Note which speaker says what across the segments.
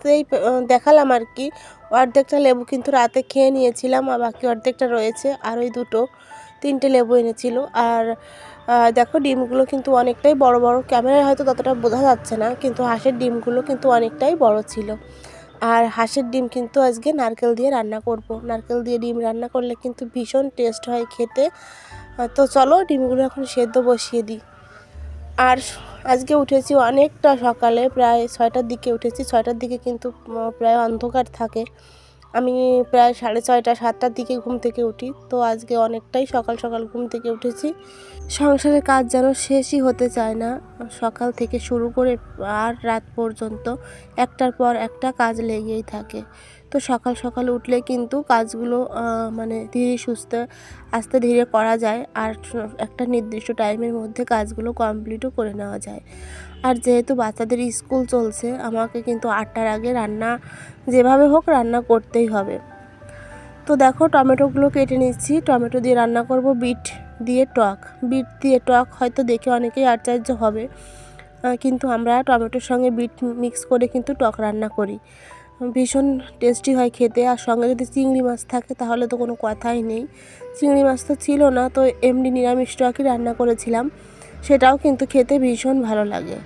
Speaker 1: আসতেই দেখালাম আর কি। অর্ধেকটা লেবু কিন্তু রাতে খেয়ে নিয়েছিলাম আর বাকি অর্ধেকটা রয়েছে। আর ওই দুটো, তিনটে লেবু এনেছিল। আর দেখো ডিমগুলো কিন্তু অনেকটাই বড় বড়। ক্যামেরায় হয়তো ততটা বোঝা যাচ্ছে না, কিন্তু হাঁসের ডিমগুলো কিন্তু অনেকটাই বড় ছিল। আর হাঁসের ডিম কিন্তু আজকে নারকেল দিয়ে রান্না করব। নারকেল দিয়ে ডিম রান্না করলে কিন্তু ভীষণ টেস্ট হয় খেতে। তো চলো ডিমগুলো এখন সেদ্ধ বসিয়ে দিই। আর আজকে উঠেছি অনেকটা সকালে, প্রায় ছয়টার দিকে উঠেছি। ছয়টার দিকে কিন্তু প্রায় অন্ধকার থাকে। আমি প্রায় সাড়ে ছয়টা, সাতটার দিকে ঘুম থেকে উঠি। তো আজকে অনেকটাই সকাল সকাল ঘুম থেকে উঠেছি। সংসারের কাজ যেন শেষই হতে চায় না। সকাল থেকে শুরু করে আর রাত পর্যন্ত একটার পর একটা কাজ লেগেই থাকে। তো সকাল সকাল উঠলে কিন্তু কাজগুলো মানে ধীরে সুস্থ, আস্তে ধীরে করা যায়। আর একটা নির্দিষ্ট টাইমের মধ্যে কাজগুলো কমপ্লিটও করে নেওয়া যায়। আর যেহেতু বাচ্চাদের স্কুল চলছে, আমাকে কিন্তু আটটার আগে রান্না যেভাবে হোক রান্না করতেই হবে। তো দেখো টমেটোগুলো কেটে নিচ্ছি। টমেটো দিয়ে রান্না করব বিট দিয়ে টক। বিট দিয়ে টক হয়তো দেখে অনেকেই আশ্চর্য হবে। কিন্তু আমরা টমেটোর সঙ্গে বিট মিক্স করে কিন্তু টক রান্না করি। ভীষণ টেস্টি হয় খেতে। আর সঙ্গে যদি চিংড়ি মাছ থাকে তাহলে তো কোনো কথাই নেই। চিংড়ি মাছ তো ছিল না, তো এমনি নিরামিষ টকই রান্না করেছিলাম। সেটাও কিন্তু খেতে ভীষণ ভালো লাগে।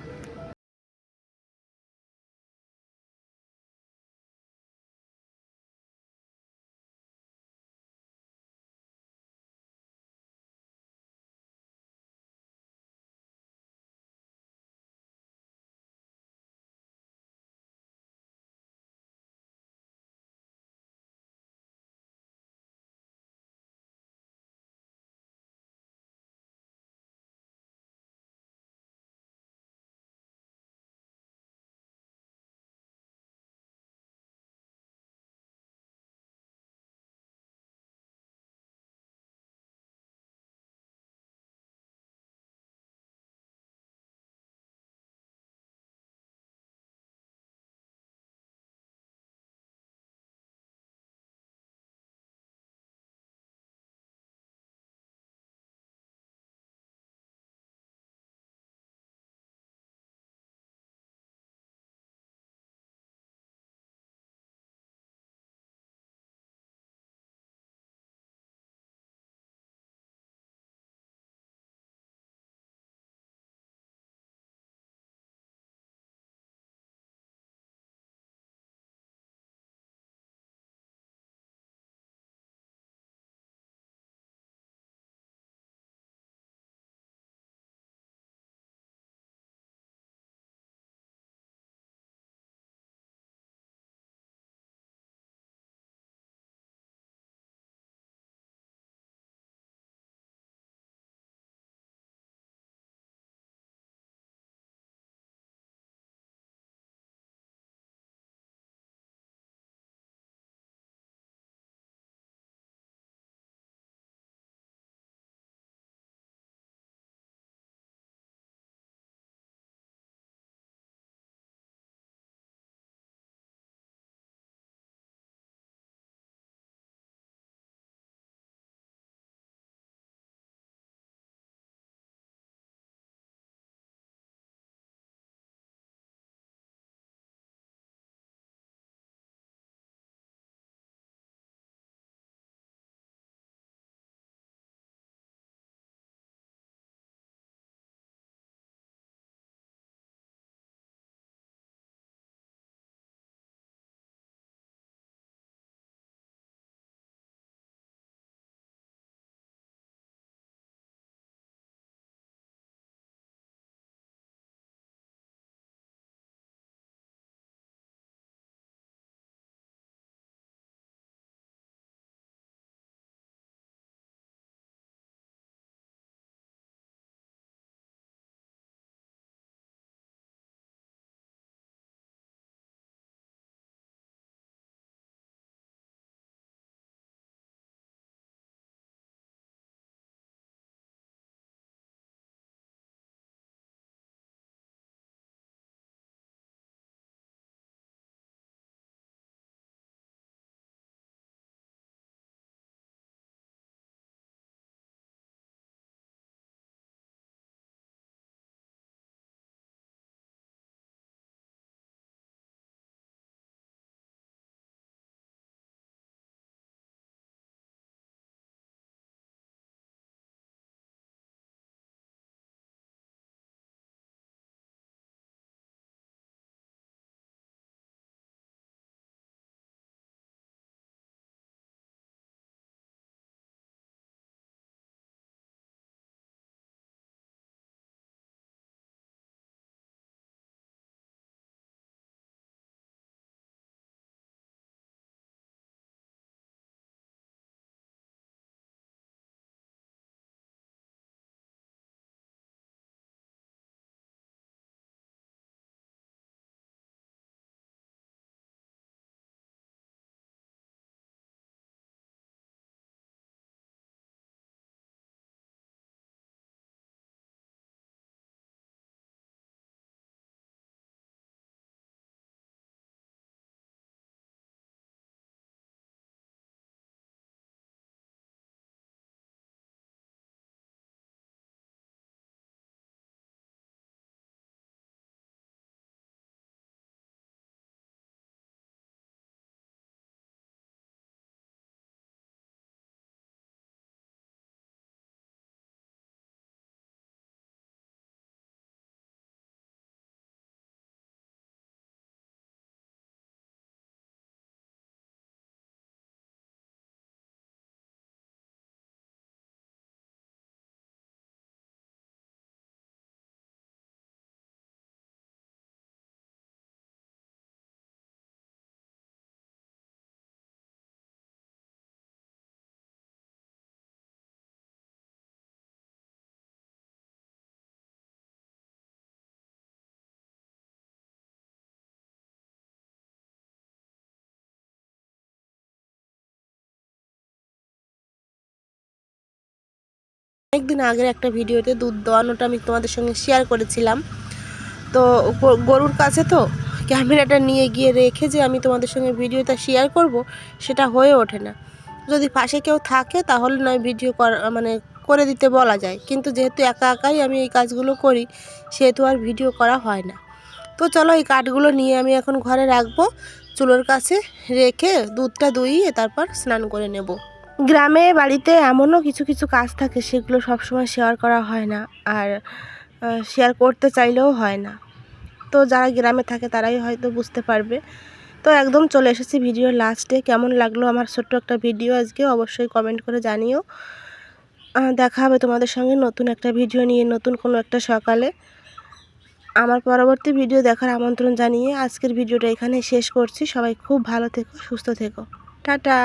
Speaker 1: অনেকদিন আগের একটা ভিডিওতে দুধ দোয়ানোটা আমি তোমাদের সঙ্গে শেয়ার করেছিলাম। তো গরুর কাছে তো ক্যামেরাটা নিয়ে গিয়ে রেখে যে আমি তোমাদের সঙ্গে ভিডিওটা শেয়ার করব, সেটা হয়ে ওঠে না। যদি পাশে কেউ থাকে, তাহলে নয় ভিডিও করা মানে করে দিতে বলা যায়। কিন্তু যেহেতু একা একাই আমি এই কাজগুলো করি, সেহেতু আর ভিডিও করা হয় না। তো চলো এই কাঠগুলো নিয়ে আমি এখন ঘরে রাখব, চুলোর কাছে রেখে দুধটা দুইয়ে তারপর স্নান করে নেব। গ্রামে বাড়িতে এমনও কিছু কিছু কাজ থাকে সেগুলো সবসময় শেয়ার করা হয় না আর শেয়ার করতে চাইলেও হয় না। তো যারা গ্রামে থাকে তারাই হয়তো বুঝতে পারবে। তো একদম চলে এসেছি ভিডিওর লাস্টে কেমন লাগল আমার ছোট্ট একটা ভিডিও আজকে? অবশ্যই কমেন্ট করে জানিও। দেখা হবে তোমাদের সঙ্গে নতুন একটা ভিডিও নিয়ে, নতুন কোনো একটা সকালে। আমার পরবর্তী ভিডিও দেখার আমন্ত্রণ জানিয়ে আজকের ভিডিওটা এখানে শেষ করছি। সবাই খুব ভালো থেকো, সুস্থ থেকো। টাটা!